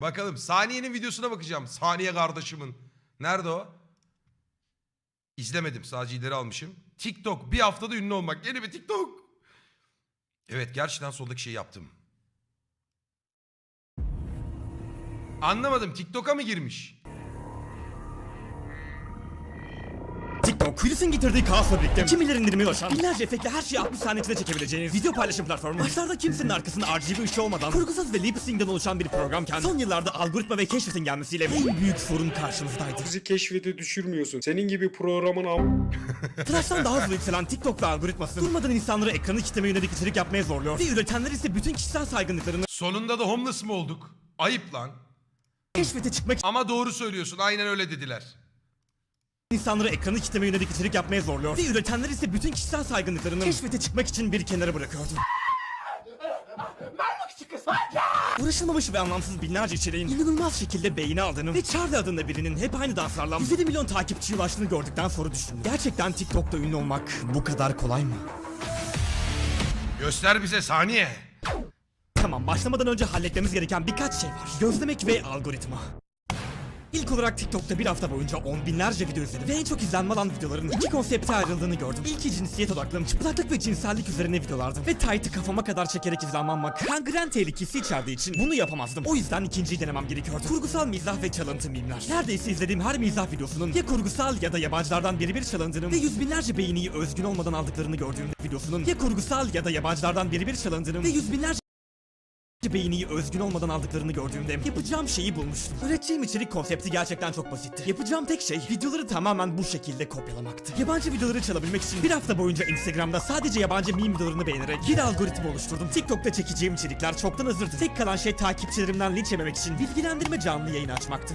Bakalım Saniye'nin videosuna bakacağım. Saniye kardeşimin. Nerede o? İzlemedim. Sadece ileri almışım. TikTok. Bir haftada ünlü olmak. Yeni bir TikTok. Evet gerçekten soldaki şeyi yaptım. Anlamadım. TikTok'a mı girmiş? TikTok, Quiz'in getirdiği kaosla birlikte kimilerin indirime ulaşan, binlerce efektle her şeyi 60 saniye içinde çekebileceğiniz video paylaşım platformu. Başlarda kimsenin arkasında RGB ışığı olmadan, kurgusuz ve lip sync'den oluşan bir programken, son yıllarda algoritma ve keşfetin gelmesiyle en büyük sorun karşımızdaydı. Bizi keşfete düşürmüyorsun. Senin gibi programın am... Flash'tan daha hızlı yükselen TikTok ve algoritması, durmadan insanları ekranı kitleme yönelik içerik yapmaya zorluyor ve üretenler ise bütün kişisel saygınlıklarını Sonunda da homeless mı olduk? Ayıp lan. keşfete çıkmak Ama doğru söylüyorsun. Aynen öyle dediler. İnsanları ekranı kitleme yönelik içerik yapmaya zorluyor ve üretenler ise bütün kişisel saygınlıklarını keşfete çıkmak için bir kenara bırakıyordu. Uğraşılmamış ve anlamsız binlerce içeriğin inanılmaz şekilde beğeni aldığını ve Charlie adında birinin hep aynı danslarla 107 milyon takipçiye ulaştığını gördükten sonra düşündüm. Gerçekten TikTok'ta ünlü olmak bu kadar kolay mı? Göster bize Saniye. Tamam başlamadan önce halletmemiz gereken birkaç şey var. Gözlemek ve algoritma. İlk olarak TikTok'ta bir hafta boyunca on binlerce video izledim ve en çok izlenme alan videoların iki konsepte ayrıldığını gördüm. İlki cinsiyet odaklı, çıplaklık ve cinsellik üzerine videolardı ve tight'ı kafama kadar çekerek izlenmemek kangren tehlikesi içerdiği için bunu yapamazdım. O yüzden ikinciyi denemem gerekiyordu. Kurgusal mizah ve çalıntı mimler. Neredeyse izlediğim her mizah videosunun ya kurgusal ya da yabancılardan biri bir çalındığını ve yüz binlerce beğeniyi özgün olmadan aldıklarını gördüğümde videosunun ya kurgusal ya da yabancılardan biri bir çalındığını ve yüz binlerce beğeniyi özgün olmadan aldıklarını gördüğümde yapacağım şeyi bulmuştum. Üreteceğim içerik konsepti gerçekten çok basitti. Yapacağım tek şey videoları tamamen bu şekilde kopyalamaktı. Yabancı videoları çalabilmek için bir hafta boyunca Instagram'da sadece yabancı meme videolarını beğenerek bir algoritma oluşturdum. TikTok'ta çekeceğim içerikler çoktan hazırdı. Tek kalan şey takipçilerimden linç yememek için bilgilendirme canlı yayını açmaktı.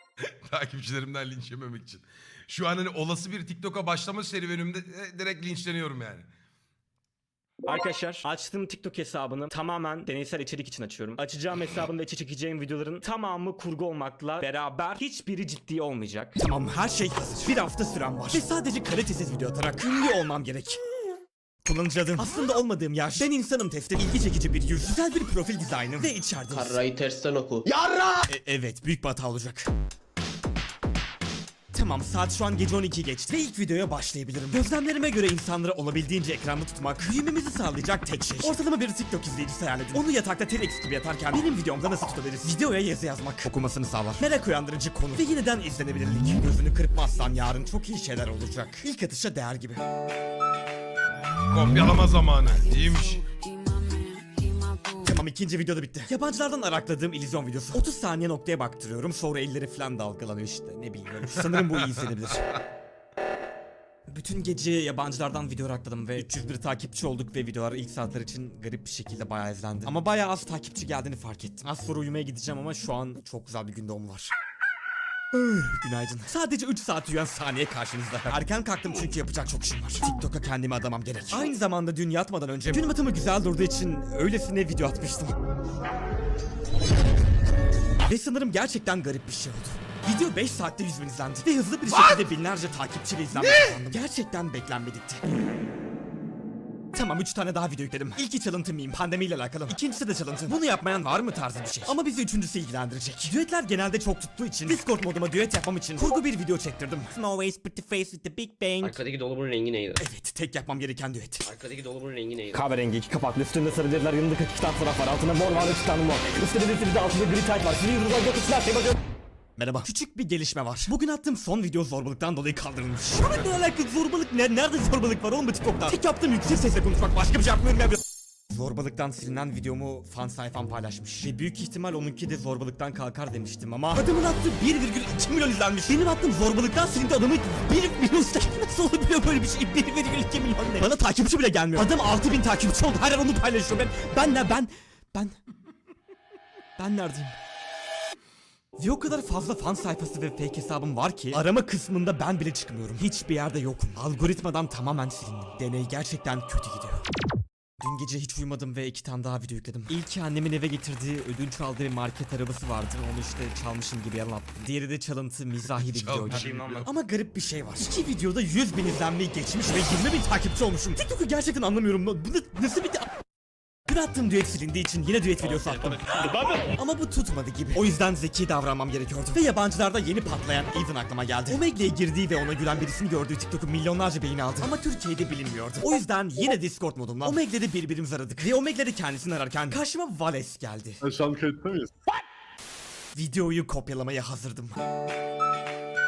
Takipçilerimden linç yememek için. Şu an hani olası bir TikTok'a başlama serüvenimde e, direkt linçleniyorum yani. Arkadaşlar açtığım TikTok hesabını tamamen deneysel içerik için açıyorum. Açacağım hesabımda içe çekeceğim videoların tamamı kurgu olmakla beraber hiçbiri ciddi olmayacak. Tamam her şey hazır. Bir hafta sürem var. Ve sadece kalitesiz video atarak ünlü olmam gerek. Kullanıcı adım. Aslında olmadığım yer. Ben insanım testi. ilgi çekici bir yüz. Güzel bir profil dizaynı. Ve içeride. Karrayı tersten oku. E- evet büyük bir hata olacak. Tamam saat şu an gece 12 geçti ve ilk videoya başlayabilirim. Gözlemlerime göre insanları olabildiğince ekranda tutmak büyümemizi sağlayacak tek şey. Ortalama bir TikTok izleyicisi hayal edin. Onu yatakta T-Rex gibi yatarken benim videomda nasıl tutabiliriz? Videoya yazı yazmak. Okumasını sağlar. Merak uyandırıcı konu ve yeniden izlenebilirlik. Gözünü kırpmazsan yarın çok iyi şeyler olacak. İlk atışa değer gibi. Kopyalama zamanı. İyiymiş. İkinci video da bitti. Yabancılardan arakladığım illüzyon videosu. 30 saniye noktaya baktırıyorum sonra elleri falan dalgalanıyor işte ne bilmiyorum. Sanırım bu iyi izlenebilir. Bütün gece yabancılardan video arakladım ve 301 takipçi olduk ve videolar ilk saatler için garip bir şekilde bayağı izlendi. Ama bayağı az takipçi geldiğini fark ettim. Az sonra uyumaya gideceğim ama şu an çok güzel bir gün doğum var. Günaydın. Sadece 3 saat uyuyan saniye karşınızda. Erken kalktım çünkü yapacak çok işim var. TikTok'a kendimi adamam gerek. Aynı zamanda dün yatmadan önce gün batımı güzel durduğu için öylesine video atmıştım. Ve sanırım gerçekten garip bir şey oldu. Video 5 saatte 100 bin izlendi ve hızlı bir şekilde binlerce takipçiyle izlenmeye kazandım. Gerçekten beklenmedikti. Tamam 3 tane daha video yükledim. İlki çalıntı miyim pandemiyle alakalı. İkincisi de çalıntı. Bunu yapmayan var mı tarzı bir şey. Ama bizi üçüncüsü ilgilendirecek. Düetler genelde çok tuttuğu için Discord moduma düet yapmam için kurgu bir video çektirdim. Small waist pretty face with the big bang. Arkadaki dolabın rengi neydi? Evet tek yapmam gereken düet. Arkadaki dolabın rengi neydi? Kahverengi iki kapaklı üstünde sarı deriler yanında 42 tane fotoğraf var altında mor var 3 tane mor. Üstünde bir sürü de altında gri tayt var. Sizi yıldızlar gökyüzüler şey bakıyor. Merhaba. Küçük bir gelişme var. Bugün attığım son video zorbalıktan dolayı kaldırılmış. Bana ne alakalı zorbalık ne? Nerede zorbalık var oğlum bu TikTok'ta? Tek yaptığım yüksek sesle konuşmak başka bir şey yapmıyorum ya. Zorbalıktan silinen videomu fan sayfam paylaşmış. Ve büyük ihtimal onunki de zorbalıktan kalkar demiştim ama adamın attığı 1,2 milyon izlenmiş. Benim attığım zorbalıktan silindi adamın 1 milyon izlenmiş. Nasıl olabiliyor böyle bir şey? 1,2 milyon ne? Bana takipçi bile gelmiyor. Adam 6000 takipçi oldu. Her yer onu paylaşıyor. Ben ben ne ben ben ben neredeyim? Ve o kadar fazla fan sayfası ve fake hesabım var ki arama kısmında ben bile çıkmıyorum. Hiçbir yerde yokum. Algoritmadan tamamen silindim. Deney gerçekten kötü gidiyor. Dün gece hiç uyumadım ve iki tane daha video yükledim. İlki annemin eve getirdiği ödünç aldığı market arabası vardı. Onu işte çalmışım gibi yalan attım. Diğeri de çalıntı mizahi bir videoydu. Ama garip bir şey var. İki videoda 100 bin izlenmeyi geçmiş ve 20 bin takipçi olmuşum. TikTok'u gerçekten anlamıyorum. Bu nasıl bir... Dün attığım düet silindiği için yine düet videosu attım. Ama bu tutmadı gibi. O yüzden zeki davranmam gerekiyordu. Ve yabancılarda yeni patlayan Ethan aklıma geldi. Omegle'ye girdiği ve ona gülen birisini gördüğü TikTok'u milyonlarca beğeni aldı. Ama Türkiye'de bilinmiyordu. O yüzden yine Discord modumla Omegle'de birbirimizi aradık. Ve Omegle'de kendisini ararken karşıma Vales geldi. Şu an kayıtta mıyız? Videoyu kopyalamaya hazırdım.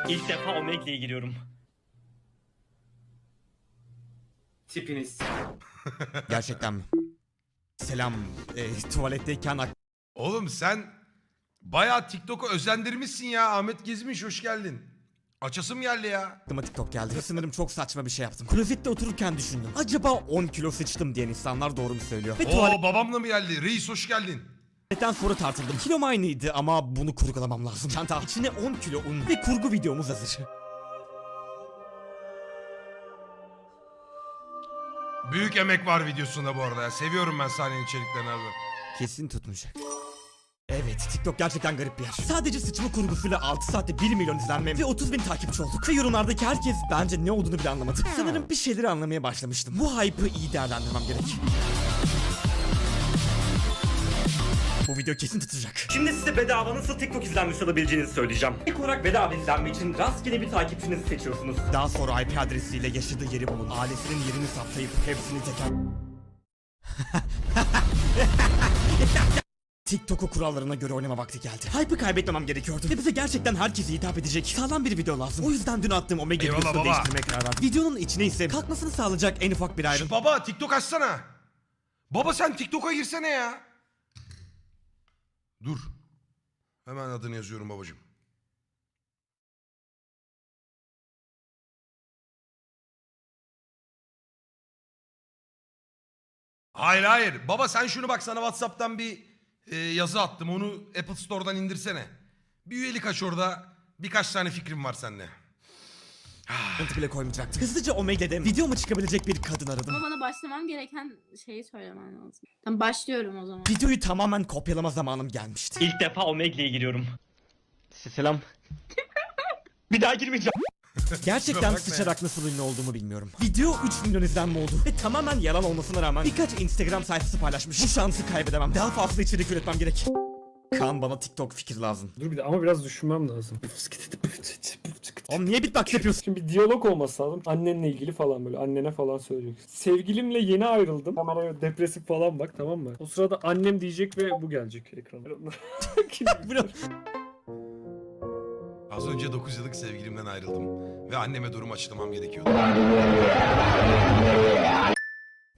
İlk defa Omegle'ye giriyorum. Tipiniz. Gerçekten mi? Selam. E, tuvaletteyken Oğlum sen bayağı TikTok'u özendirmişsin ya. Ahmet Gezmiş hoş geldin. Açasım geldi ya. aklıma TikTok geldi. Sanırım çok saçma bir şey yaptım. Klozette otururken düşündüm. Acaba 10 kilo sıçtım diyen insanlar doğru mu söylüyor? Ve Oo babamla mı geldi? Reis hoş geldin. tuvaletten sonra tartıldım. Kilom aynıydı ama bunu kurgulamam lazım. Çanta içine 10 kilo un ve kurgu videomuz hazır. Büyük emek var videosunda bu arada ya. Seviyorum ben sahnenin içeriklerini abi. Kesin tutmayacak. Evet, TikTok gerçekten garip bir yer. Sadece sıçma kurgusuyla 6 saatte 1 milyon izlenme ve 30 bin takipçi olduk. Ve yorumlardaki herkes bence ne olduğunu bile anlamadı. Sanırım bir şeyleri anlamaya başlamıştım. Bu hype'ı iyi değerlendirmem gerek. Video kesin tutacak. Şimdi size bedava nasıl TikTok izlenmesi alabileceğinizi söyleyeceğim. İlk olarak bedava izlenme için rastgele bir takipçinizi seçiyorsunuz. Daha sonra IP adresiyle yaşadığı yeri bulun. Ailesinin yerini saptayıp hepsini teker... TikTok'u kurallarına göre oynama vakti geldi. Hype'ı kaybetmemem gerekiyordu. Ve bize gerçekten herkese hitap edecek sağlam bir video lazım. O yüzden dün attığım Omega videosunu değiştirmeye karar verdim. Videonun içine ise kalkmasını sağlayacak en ufak bir ayrım. Şu baba TikTok açsana. Baba sen TikTok'a girsene ya. Dur. Hemen adını yazıyorum babacığım. Hayır hayır. Baba sen şunu bak sana Whatsapp'tan bir e, yazı attım. Onu Apple Store'dan indirsene. Bir üyelik aç orada. Birkaç tane fikrim var sende. Sıkıntı bile koymayacaktım. Hızlıca Omega'de videoma çıkabilecek bir kadın aradım. Ama bana başlamam gereken şeyi söylemen lazım. Tamam başlıyorum o zaman. Videoyu tamamen kopyalama zamanım gelmişti. İlk defa Omegle'ye giriyorum. Selam. bir daha girmeyeceğim. Gerçekten bakma ya. sıçarak nasıl ünlü olduğumu bilmiyorum. Video 3 milyon izlenme oldu ve tamamen yalan olmasına rağmen birkaç Instagram sayfası paylaşmış. Bu şansı kaybedemem. Daha fazla içerik üretmem gerek. Kaan bana TikTok fikir lazım. Dur bir de ama biraz düşünmem lazım. Oğlum niye beatbox yapıyorsun? Şimdi bir diyalog olması lazım. Annenle ilgili falan böyle. Annene falan söyleyeceksin. Sevgilimle yeni ayrıldım. Öyle depresif falan bak tamam mı? O sırada annem diyecek ve bu gelecek ekrana. Az önce 9 yıllık sevgilimden ayrıldım. Ve anneme durum açıklamam gerekiyordu.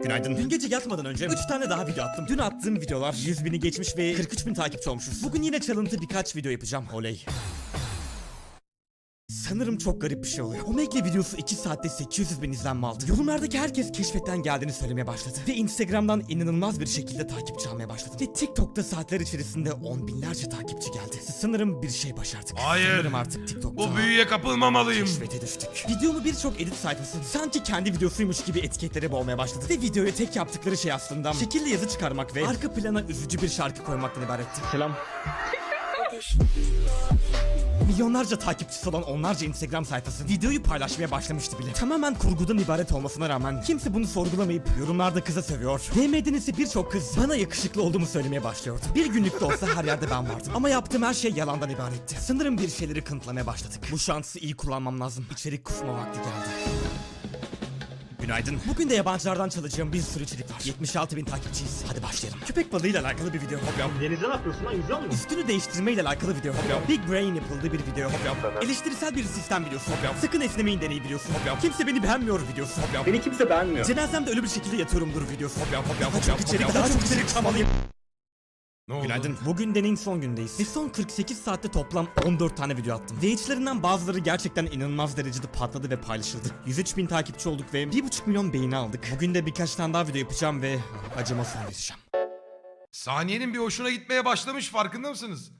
Günaydın. Dün gece yatmadan önce 3 tane daha video attım. Dün attığım videolar 100 bini geçmiş ve 43 bin takipçi olmuşuz. Bugün yine çalıntı birkaç video yapacağım. Oley. Sanırım çok garip bir şey oluyor. Omegle videosu 2 saatte 800 bin izlenme aldı. Yorumlardaki herkes keşfetten geldiğini söylemeye başladı. Ve Instagram'dan inanılmaz bir şekilde takipçi almaya başladı. Ve TikTok'ta saatler içerisinde on binlerce takipçi geldi. Sanırım bir şey başardık. Hayır. Sanırım artık TikTok'ta... Bu büyüye kapılmamalıyım. Keşfete düştük. Videomu birçok edit sayfası sanki kendi videosuymuş gibi etiketlere boğmaya başladı. Ve videoya tek yaptıkları şey aslında şekilli yazı çıkarmak ve arka plana üzücü bir şarkı koymaktan ibaretti. Selam. Milyonlarca takipçisi olan onlarca Instagram sayfası videoyu paylaşmaya başlamıştı bile. Tamamen kurgudan ibaret olmasına rağmen kimse bunu sorgulamayıp yorumlarda kıza sövüyor. DM'den ise birçok kız bana yakışıklı olduğumu söylemeye başlıyordu. Bir günlük de olsa her yerde ben vardım. Ama yaptığım her şey yalandan ibaretti. Sanırım bir şeyleri kanıtlamaya başladık. Bu şansı iyi kullanmam lazım. İçerik kusma vakti geldi. Günaydın. Bugün de yabancılardan çalacağım bir sürü içerik var. 76 bin takipçiyiz. Hadi başlayalım. Köpek balığıyla alakalı bir video. Hop yap. Denizde ne yapıyorsun lan? Yüzüyor musun? Üstünü değiştirmeyle alakalı video. Hop yap. Big Brain yapıldığı bir video. Hop yap. Eleştirisel bir sistem videosu. Hop yap. Sakın esnemeyin deneyi videosu. Hop yap. Kimse beni beğenmiyor videosu. Hop yap. Beni kimse beğenmiyor. Cenazemde ölü bir şekilde yatıyorumdur videosu. Hop yap hop yap. Daha çok içerik, daha çok içerik çalmalıyım. Ne oldu? Günaydın. Bugün deneyin son gündeyiz. Ve son 48 saatte toplam 14 tane video attım. Ve içlerinden bazıları gerçekten inanılmaz derecede patladı ve paylaşıldı. 103 bin takipçi olduk ve 1,5 milyon beğeni aldık. Bugün de birkaç tane daha video yapacağım ve acıma son vereceğim. Saniyenin bir hoşuna gitmeye başlamış farkında mısınız?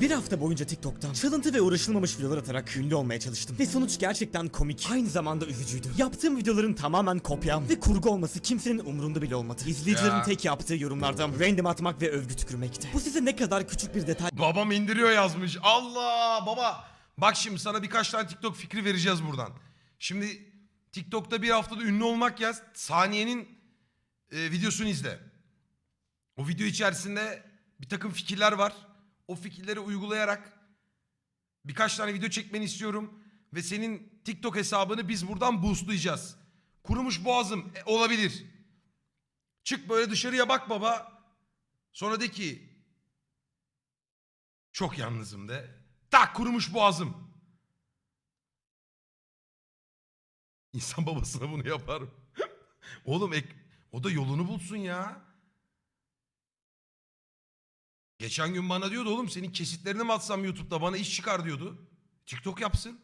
Bir hafta boyunca TikTok'tan çalıntı ve uğraşılmamış videolar atarak ünlü olmaya çalıştım. Ve sonuç gerçekten komik, aynı zamanda üzücüydü. Yaptığım videoların tamamen kopyam ve kurgu olması kimsenin umurunda bile olmadı. İzleyicilerin Ya. tek yaptığı yorumlardan random atmak ve övgü tükürmekti. Bu size ne kadar küçük bir detay Babam indiriyor yazmış. Allah baba. Bak şimdi sana birkaç tane TikTok fikri vereceğiz buradan. Şimdi TikTok'ta bir haftada ünlü olmak yaz. Saniyenin e, videosunu izle. O video içerisinde bir takım fikirler var. O fikirleri uygulayarak birkaç tane video çekmeni istiyorum. Ve senin TikTok hesabını biz buradan boostlayacağız. Kurumuş boğazım E, olabilir. Çık böyle dışarıya bak baba. Sonra de ki çok yalnızım de. Tak kurumuş boğazım. İnsan babasına bunu yapar? Oğlum ek, o da yolunu bulsun ya. Geçen gün bana diyordu oğlum senin kesitlerini mi atsam YouTube'da bana iş çıkar diyordu. TikTok yapsın.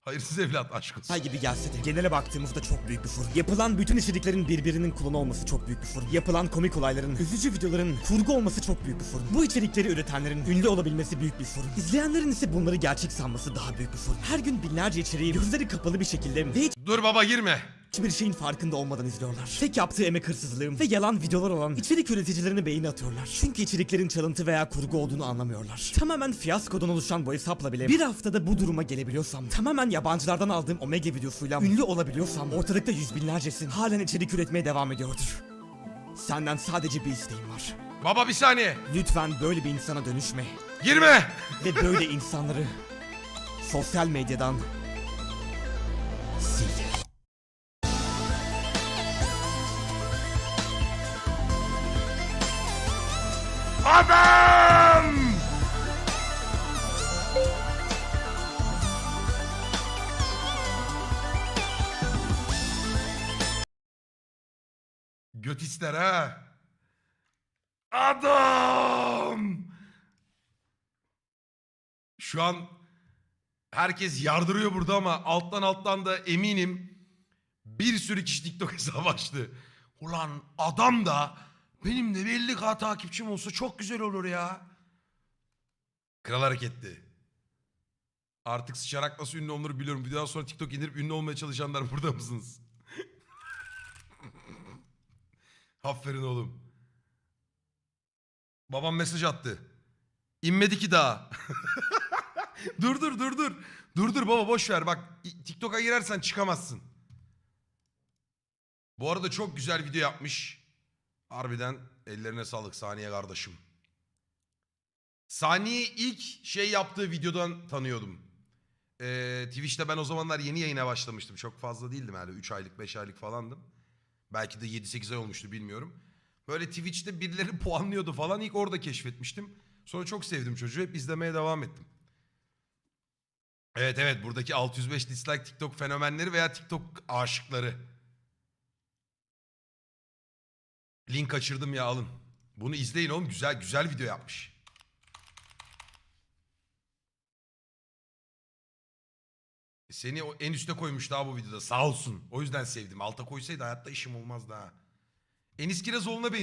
Hayırsız evlat aşk olsun. Hay gibi gelse de genele baktığımızda çok büyük bir furya. Yapılan bütün içeriklerin birbirinin klonu olması çok büyük bir furya. Yapılan komik olayların, üzücü videoların kurgu olması çok büyük bir furya. Bu içerikleri üretenlerin ünlü olabilmesi büyük bir furya. İzleyenlerin ise bunları gerçek sanması daha büyük bir furya. Her gün binlerce içeriği gözleri kapalı bir şekilde ve Dur baba girme. Hiçbir şeyin farkında olmadan izliyorlar. Tek yaptığı emek hırsızlığım ve yalan videolar olan içerik üreticilerine beyin atıyorlar. Çünkü içeriklerin çalıntı veya kurgu olduğunu anlamıyorlar. Tamamen fiyaskodan oluşan bu hesapla bile bir haftada bu duruma gelebiliyorsam, tamamen yabancılardan aldığım Omega videosuyla ünlü olabiliyorsam, ortalıkta yüz binlercesin halen içerik üretmeye devam ediyordur. Senden sadece bir isteğim var. Baba bir saniye. Lütfen böyle bir insana dönüşme Girme. ve böyle insanları sosyal medyadan sil. Adam! Göt ister ha. Adam! Şu an herkes yardırıyor burada ama alttan alttan da eminim bir sürü kişi TikTok hesabı açtı. Ulan adam da benim de 50k takipçim olsa çok güzel olur ya. Kral hareketli. Artık sıçarak nasıl ünlü olunur biliyorum. Videodan sonra TikTok indirip ünlü olmaya çalışanlar burada mısınız? Aferin oğlum. Babam mesaj attı. İnmedi ki daha. dur dur dur dur. Dur dur baba boş ver. Bak TikTok'a girersen çıkamazsın. Bu arada çok güzel video yapmış. Harbiden ellerine sağlık Saniye kardeşim. Saniye ilk şey yaptığı videodan tanıyordum. Ee, Twitch'te ben o zamanlar yeni yayına başlamıştım. Çok fazla değildim yani 3 aylık 5 aylık falandım. Belki de 7-8 ay olmuştu bilmiyorum. Böyle Twitch'te birileri puanlıyordu falan ilk orada keşfetmiştim. Sonra çok sevdim çocuğu hep izlemeye devam ettim. Evet evet buradaki 605 dislike TikTok fenomenleri veya TikTok aşıkları. Link kaçırdım ya alın. Bunu izleyin oğlum güzel güzel video yapmış. Seni en üste koymuş daha bu videoda sağ olsun. O yüzden sevdim. Alta koysaydı hayatta işim olmazdı ha. Enis Kirazoğlu'na